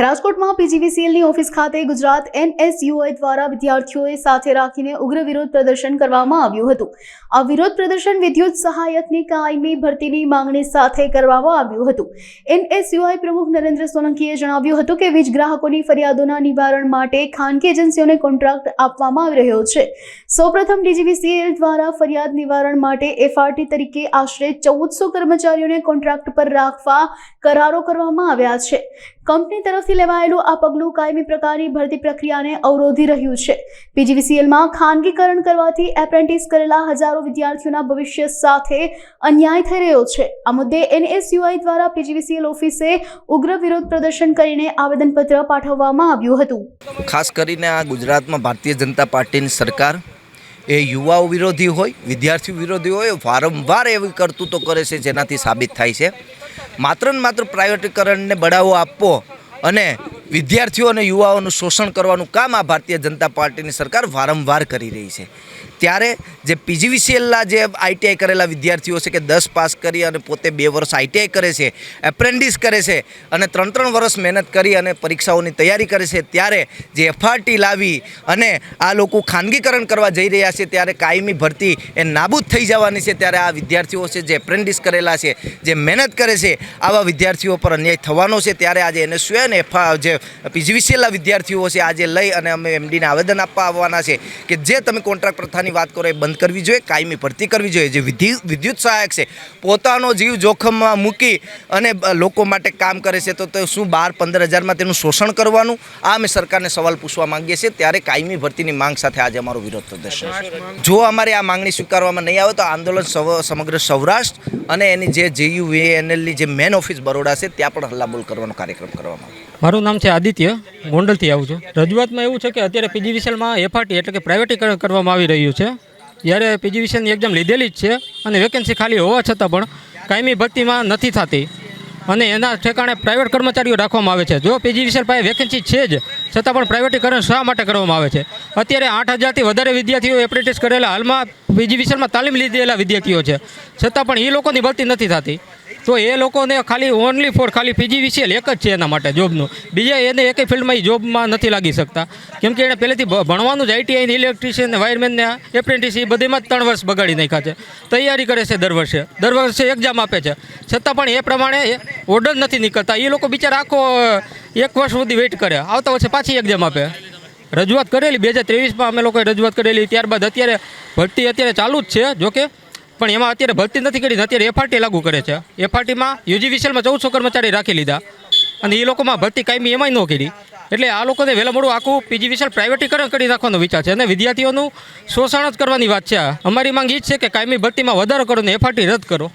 રાજકોટમાં પીજીવીસીએલની ઓફિસ ખાતે ગુજરાત એનએસયુઆઈ દ્વારા વિદ્યાર્થીઓએ સાથે રાખીને ઉગ્ર વિરોધ પ્રદર્શન કરવામાં આવ્યું હતું. આ વિરોધ પ્રદર્શન વિદ્યુત સહાયકની કાયમી ભરતીની માંગણી સાથે કરવામાં આવ્યું હતું. એનએસયુઆઈ પ્રમુખ નરેન્દ્ર સોલંકીએ જણાવ્યું હતું કે વીજ ગ્રાહકોની ફરિયાદોના નિવારણ માટે ખાનગી એજન્સીઓને કોન્ટ્રાક્ટ આપવામાં આવી રહ્યો છે. સૌપ્રથમ ડીજીવીસીએલ દ્વારા ફરિયાદ નિવારણ માટે એફઆરટી તરીકે આશરે ચૌદસો કર્મચારીઓને કોન્ટ્રાક્ટ પર રાખવા કરારો કરવામાં આવ્યા છે. કંપની તરફથી લેવાયેલું આ પગલું કાયમી પ્રકારની ભરતી પ્રક્રિયાને અવરોધી રહ્યું છે. પીજીવીસીએલમાં ખાનગીકરણ કરવાથી એપ્રેન્ટિસ કરેલા હજારો વિદ્યાર્થીઓના ભવિષ્ય સાથે અન્યાય થઈ રહ્યો છે. આ મુદ્દે એનએસયુઆઈ દ્વારા પીજીવીસીએલ ઓફિસે ઉગ્ર વિરોધ પ્રદર્શન કરીને આવેદનપત્ર પાઠવવામાં આવ્યું હતું. ખાસ કરીને આ ગુજરાતમાં ભારતીય જનતા પાર્ટીની સરકાર એ યુવાઓ વિરોધી હોય વિદ્યાર્થી વિરોધી હોય, વારંવાર એવી કરતૂતો કરે છે જેનાથી સાબિત થાય છે. માત્ર ને માત્ર પ્રાઇવેટીકરણને બઢાવો આપવો અને વિદ્યાર્થીઓ અને યુવાઓનું શોષણ કરવાનું કામ આ ભારતીય જનતા પાર્ટીની સરકાર વારંવાર કરી રહી છે. ત્યારે જે પીજીવીસીએલના જે આઈટીઆઈ કરેલા વિદ્યાર્થીઓ છે કે દસ પાસ કરી અને પોતે બે વર્ષ આઈટીઆઈ કરે છે, એપ્રેન્ટિસ કરે છે અને ત્રણ ત્રણ વર્ષ મહેનત કરી અને પરીક્ષાઓની તૈયારી કરે છે, ત્યારે જે એફઆરટી લાવી અને આ લોકો ખાનગીકરણ કરવા જઈ રહ્યા છે, ત્યારે કાયમી ભરતી એ નાબૂદ થઈ જવાની છે, ત્યારે આ વિદ્યાર્થીઓ છે જે એપ્રેન્ટિસ કરેલા છે, જે મહેનત કરે છે, આવા વિદ્યાર્થીઓ પર અન્યાય થવાનો છે, ત્યારે આજે એનએસયુ અને એફા જે પીજીવીસીએલના વિદ્યાર્થીઓ છે, આજે લઈ અને અમે એમડીને આવેદન આપવા આવવાના છે કે જે તમે કોન્ટ્રાક્ટ પ્રથાની વાત કરો એ બંધ કરવી જોઈએ, કાયમી ભરતી કરવી જોઈએ. જે વિદ્યુત સહાયક છે, પોતાનો જીવ જોખમમાં મૂકી અને લોકો માટે કામ કરે છે, તો તે શું બાર પંદર હજારમાં તેનું શોષણ કરવાનું? આ અમે સરકારને સવાલ પૂછવા માંગીએ છીએ. ત્યારે કાયમી ભરતીની માંગ સાથે આજે અમારો વિરોધ પ્રદર્શન જો અમારી આ માંગણી સ્વીકારવામાં નહીં આવે તો આંદોલન સમગ્ર સૌરાષ્ટ્ર અને એની જે જેયુવીએનએલની જે મેન ઓફિસ બરોડા છે, ત્યાં પણ હલ્લાબોલ કરવાનો કાર્યક્રમ કરવામાં આવે મારું નામ છે આદિત્ય, ગોંડલથી આવું છું. રજૂઆતમાં એવું છે કે અત્યારે પીજી વિશાલમાં એફઆરટી એટલે કે પ્રાઇવેટીકરણ કરવામાં આવી રહ્યું છે. જ્યારે પીજી વિશાલની એક્ઝામ લીધેલી જ છે અને વેકેન્સી ખાલી હોવા છતાં પણ કાયમી ભરતીમાં નથી થતી. અને એના ઠેકાણે પ્રાઇવેટ કર્મચારીઓ રાખવામાં આવે છે. જો પીજી વિશાલ પાસે વેકેન્સી છે જ, છતાં પણ પ્રાઇવેટીકરણ શા માટે કરવામાં આવે છે? અત્યારે આઠ હજારથી વધારે વિદ્યાર્થીઓ એપ્રેન્ટિસ કરેલા હાલમાં પીજી વિશાલમાં તાલીમ લીધેલા વિદ્યાર્થીઓ છે. છતાં પણ એ લોકોની ભરતી નથી થતી. તો એ લોકોને ખાલી ઓનલી ફોર ખાલી પીજીવીસીએલ એક જ છે એના માટે જોબનું. બીજા એને એકે ફિલ્ડમાં એ જોબમાં નથી લાગી શકતા. કેમ કે એણે પહેલેથી ભણવાનું જ આઈટીઆઈને ઇલેક્ટ્રિશિયન વાયરમેનને એપ્રેન્ટિસ એ બધીમાં ત્રણ વર્ષ બગાડી નાખ્યા છે. તૈયારી કરે છે દર વર્ષે. દર વર્ષે એક્ઝામ આપે છે. છતાં પણ એ પ્રમાણે ઓર્ડર નથી નીકળતા. એ લોકો બિચારા આખો એક વર્ષ સુધી વેઇટ કરે. આવતા વર્ષે પાછી એક્ઝામ આપે. રજૂઆત કરેલી બે હજાર ત્રેવીસમાં અમે લોકોએ રજૂઆત કરેલી. ત્યારબાદ અત્યારે ભરતી અત્યારે ચાલુ જ છે. જોકે પણ એમાં અત્યારે ભરતી નથી કરી અત્યારે એફઆરટી લાગુ કરે છે. એફઆરટીમાં યુજીવીસીએલમાં ચૌદસો કર્મચારી રાખી લીધા. અને એ લોકોમાં ભરતી કાયમી એમાંય ન કરી. એટલે આ લોકોને વહેલા મોડું આખું પીજીવીસીએલ પ્રાઇવેટીકરણ કરી નાખવાનો વિચાર છે. અને વિદ્યાર્થીઓનું શોષણ જ કરવાની વાત છે. અમારી માંગ એ જ છે કે કાયમી ભરતીમાં વધારો કરો ને એફઆરટી રદ કરો.